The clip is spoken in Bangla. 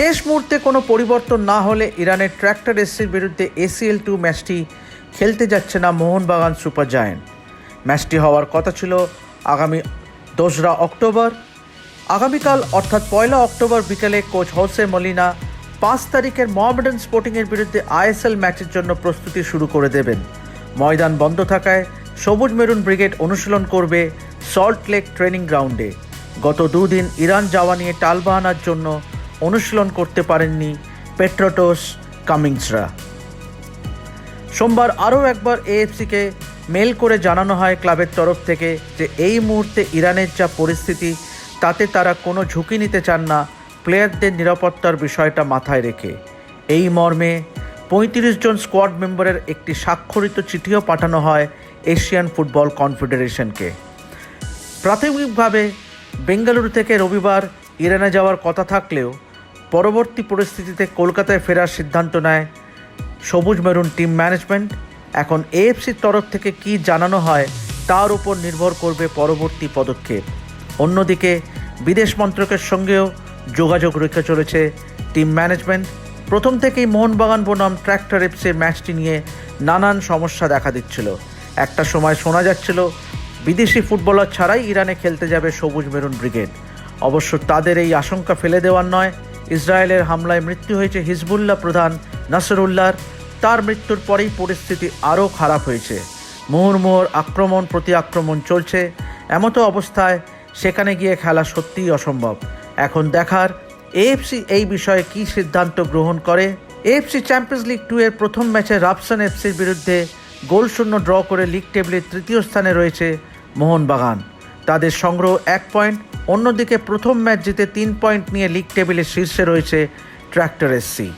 শেষ মুহূর্তে কোনো পরিবর্তন না হলে ইরানের ট্র্যাক্টর এসসির বিরুদ্ধে এসিএল টু ম্যাচটি খেলতে যাচ্ছে না মোহনবাগান সুপার জায়েন্ট। ম্যাচটি হওয়ার কথা ছিল আগামী দোসরা অক্টোবর। আগামীকাল অর্থাৎ পয়লা অক্টোবর বিকেলে কোচ হোসে মলিনা পাঁচ তারিখের মহামেডান স্পোর্টিংয়ের বিরুদ্ধে আইএসএল ম্যাচের জন্য প্রস্তুতি শুরু করে দেবেন। ময়দান বন্ধ থাকায় সবুজ মেরুন ব্রিগেড অনুশীলন করবে সল্ট লেক ট্রেনিং গ্রাউন্ডে। গত দুদিন ইরান যাওয়া নিয়ে টালবাহানার জন্য অনুশীলন করতে পারেননি পেট্রোটোস কামিংসরা। সোমবার আরও একবার এএফসিকে মেল করে জানানো হয় ক্লাবের তরফ থেকে যে এই মুহূর্তে ইরানের যা পরিস্থিতি, তাতে তারা কোনো ঝুঁকি নিতে চান না, প্লেয়ারদের নিরাপত্তার বিষয়টা মাথায় রেখে। এই মর্মে পঁয়ত্রিশ জন স্কোয়াড মেম্বারের একটি স্বাক্ষরিত চিঠিও পাঠানো হয় এশিয়ান ফুটবল কনফেডারেশনকে। প্রাথমিকভাবে বেঙ্গালুরু থেকে রবিবার ইরানে যাওয়ার কথা থাকলেও পরবর্তী পরিস্থিতিতে কলকাতায় ফেরার সিদ্ধান্ত নেয় সবুজ মেরুন টিম ম্যানেজমেন্ট। এখন এএফসির তরফ থেকে কি জানানো হয়, তার উপর নির্ভর করবে পরবর্তী পদক্ষেপ। অন্যদিকে, বিদেশ মন্ত্রকের সঙ্গেও যোগাযোগ রেখে চলেছে টিম ম্যানেজমেন্ট। প্রথম থেকেই মোহনবাগান বনাম ট্র্যাক্টর এফসির ম্যাচটি নিয়ে নানান সমস্যা দেখা দিচ্ছিল। একটা সময় শোনা যাচ্ছিল, বিদেশি ফুটবলার ছাড়াই ইরানে খেলতে যাবে সবুজ মেরুন ব্রিগেড। অবশ্য তাদের এই আশঙ্কা ফেলে দেওয়ার নয় ইসরায়েলের হামলায় মৃত্যু হয়েছে হিজবুল্লাহ প্রধান নাসরুল্লাহর। তার মৃত্যুর পরেই পরিস্থিতি আরও খারাপ হয়েছে। মুহুর্মুহুর আক্রমণ প্রতি আক্রমণ চলছে। এমতো অবস্থায় সেখানে গিয়ে খেলা সত্যিই অসম্ভব। এখন দেখার এএফসি এই বিষয়ে কী সিদ্ধান্ত গ্রহণ করে। এএফসি চ্যাম্পিয়ন্স লিগ টু এর প্রথম ম্যাচে রাপসান এফসির বিরুদ্ধে গোলশূন্য ড্র করে লিগ টেবিলের তৃতীয় স্থানে রয়েছে মোহনবাগান। তাদের সংগ্রহ এক পয়েন্ট, অন্যদিকে প্রথম ম্যাচ জিতে তিন পয়েন্ট নিয়ে লিগ টেবিলের শীর্ষে রয়েছে ট্র্যাক্টর এসসি।